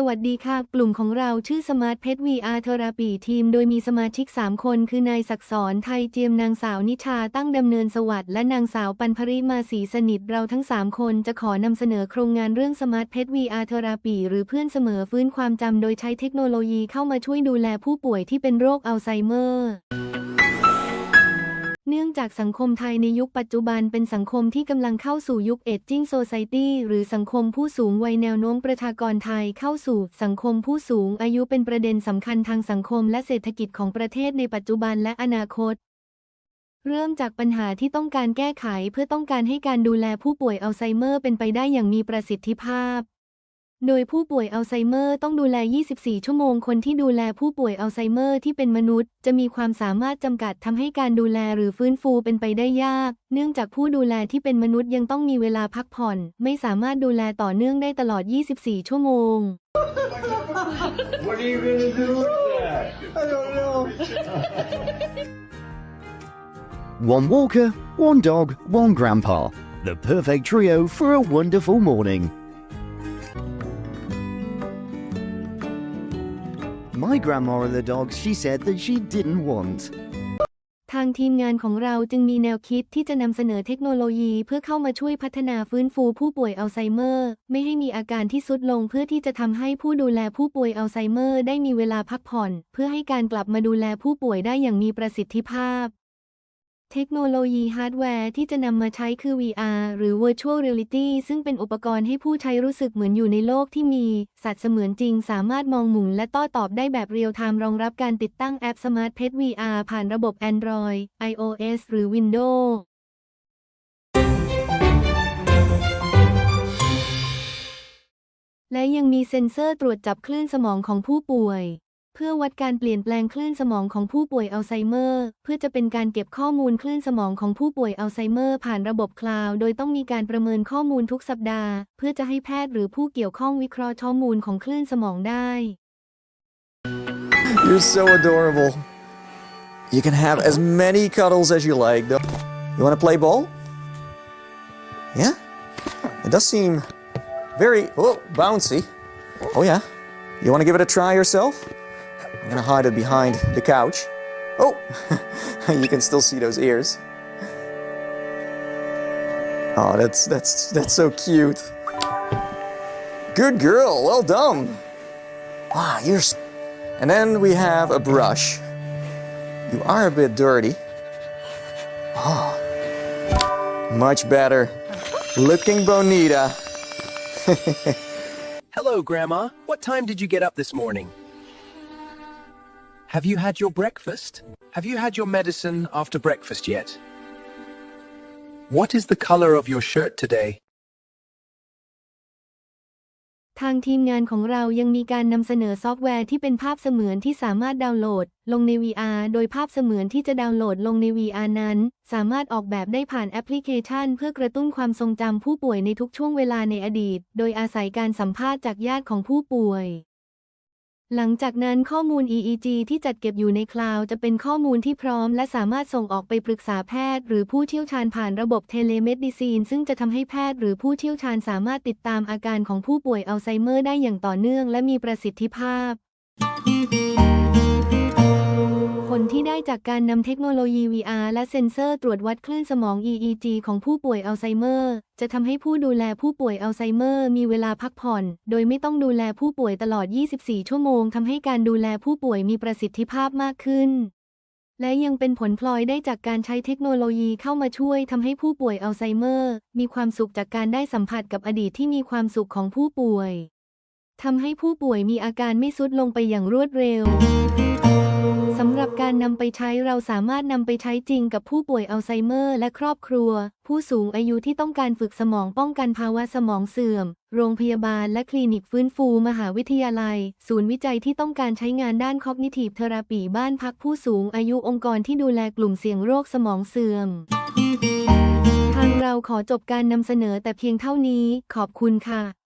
สวัสดีค่ะ กลุ่มของเราชื่อ Smart Pet VR Therapy Team โดยมีสมาชิก 3 คน คือนายศักดิ์สอนไทยเจียมนางสาวนิชาตั้งดำเนินสวัสดิ์และนางสาวปันภริมาศรีสนิทเราทั้ง 3 คนจะขอนำเสนอโครงงานเรื่อง Smart Pet VR Therapy หรือเพื่อนเสมอฟื้นความจำโดยใช้เทคโนโลยีเข้ามาช่วยดูแลผู้ป่วยที่เป็นโรคอัลไซเมอร์ เนื่องจากสังคมไทยในยุคปัจจุบันเป็นสังคมที่กำลังเข้าสู่ยุคเอจจิ้งโซไซตี้หรือสังคมผู้สูงวัยแนวโน้มประชากรไทยเข้าสู่สังคมผู้สูงอายุเป็นประเด็นสำคัญทางสังคมและเศรษฐกิจของประเทศในปัจจุบันและอนาคต เริ่มจากปัญหาที่ต้องการแก้ไขเพื่อต้องการให้การดูแลผู้ป่วยอัลไซเมอร์เป็นไปได้อย่างมีประสิทธิภาพ โดยผู้ป่วยอัลไซเมอร์ต้องดูแล 24 ชั่วโมง คนที่ดูแลผู้ป่วยอัลไซเมอร์ที่เป็นมนุษย์ จะมีความสามารถจำกัดทำให้การดูแลหรือฟื้นฟูเป็นไปได้ยาก เนื่องจากผู้ดูแลที่เป็นมนุษย์ยังต้องมีเวลาพักผ่อน ไม่สามารถดูแลต่อเนื่องได้ตลอด 24 ชั่วโมง What are you gonna do with that? I don't know. One walker, one dog, one grandpa. The perfect trio for a wonderful morning. My grandma and the dogs, she said that she didn't want. ทางทีมงานของเราจึงมีแนวคิดที่จะนำเสนอเทคโนโลยีเพื่อเข้ามาช่วยพัฒนาฟื้นฟูผู้ป่วยอัลไซเมอร์ ไม่ให้มีอาการที่ทรุดลงเพื่อที่จะทำให้ผู้ดูแลผู้ป่วยอัลไซเมอร์ได้มีเวลาพักผ่อน เพื่อให้การกลับมาดูแลผู้ป่วยได้อย่างมีประสิทธิภาพ เทคโนโลยีฮาร์ดแวร์ที่จะนำมาใช้คือ VR หรือ Virtual Reality ซึ่งเป็นอุปกรณ์ให้ผู้ใช้รู้สึกเหมือนอยู่ในโลกที่มี สัตว์เสมือนจริงสามารถมองหมุนและโต้ตอบได้แบบเรียลไทม์รองรับการติดตั้งแอป Smart Pet VR ผ่านระบบ Android iOS หรือ Windows และยังมีเซ็นเซอร์ตรวจจับคลื่นสมองของผู้ป่วย เพื่อวัดการเปลี่ยนแปลงคลื่นสมองของผู้ป่วยอัลไซเมอร์ เพื่อจะเป็นการเก็บข้อมูลคลื่นสมองของผู้ป่วยอัลไซเมอร์ผ่านระบบคลาวด์โดยต้องมีการประเมินข้อมูลทุกสัปดาห์ เพื่อจะให้แพทย์หรือผู้เกี่ยวข้องวิเคราะห์ข้อมูลของคลื่นสมองได้ You're so adorable. You can have as many cuddles as you like. You want to play ball? Yeah? It does seem very oh, bouncy. Oh, yeah. You want to give it a try yourself? I'm to hide it behind the couch. Oh, you can still see those ears. Oh, that's that's that's so cute. Good girl. Well done. Wow, you're and then we have a brush. You are a bit dirty. Oh, much better. Looking bonita. Hello, Grandma. What time did you get up this morning? Have you had your breakfast? Have you had your medicine after breakfast yet? What is the color of your shirt today? ทางทีมงานของเรายังมีการนำเสนอซอฟต์แวร์ที่เป็นภาพเสมือนที่สามารถดาวน์โหลด ลงใน VR โดยภาพเสมือนที่จะดาวน์โหลดลงใน VR นั้น สามารถออกแบบได้ผ่านแอปพลิเคชัน เพื่อกระตุ้นความทรงจำผู้ป่วยในทุกช่วงเวลาในอดีต โดยอาศัยการสัมภาษณ์จากญาติของผู้ป่วย หลังจากนั้นข้อมูล EEG ที่จัดเก็บอยู่ในคลาวด์จะเป็นข้อมูลที่พร้อม และสามารถส่งออกไปปรึกษาแพทย์ หรือผู้เชี่ยวชาญผ่านระบบเทเลเมดิซีน ซึ่งจะทำให้แพทย์หรือผู้เชี่ยวชาญสามารถติดตามอาการของผู้ป่วยอัลไซเมอร์ได้อย่างต่อเนื่อง และมีประสิทธิภาพ ลที่ได้จากการนำเทคโนโลยี VR และเซ็นเซอร์ตรวจวัดคลื่นสมอง EEG ของผู้ป่วยอัลไซเมอร์ จะทำให้ผู้ดูแลผู้ป่วยอัลไซเมอร์มีเวลาพักผ่อน โดยไม่ต้องดูแลผู้ป่วยตลอด 24 ชั่วโมงทำให้การดูแลผู้ป่วยมีประสิทธิภาพมากขึ้น และยังเป็นผลพลอยได้จากการใช้เทคโนโลยีเข้ามาช่วยทำให้ผู้ป่วยอัลไซเมอร์ มีความสุขจากการได้สัมผัสกับอดีตที่มีความสุขของผู้ป่วยทำให้ผู้ป่วยมีอาการไม่ทรุดลงไปอย่างรวดเร็ว นำไปใช้เราสามารถนำไปใช้จริงกับผู้ป่วยอัลไซเมอร์ และครอบครัว ผู้สูงอายุที่ต้องการฝึกสมองป้องกันภาวะสมองเสื่อม โรงพยาบาลและคลินิกฟื้นฟู มหาวิทยาลัย ศูนย์วิจัยที่ต้องการใช้งานด้านคอกนิทีฟเทอราปีบ้านพักผู้สูงอายุองค์กรที่ดูแลกลุ่มเสี่ยงโรคสมองเสื่อม ทางเราขอจบการนำเสนอแต่เพียงเท่านี้ ขอบคุณค่ะ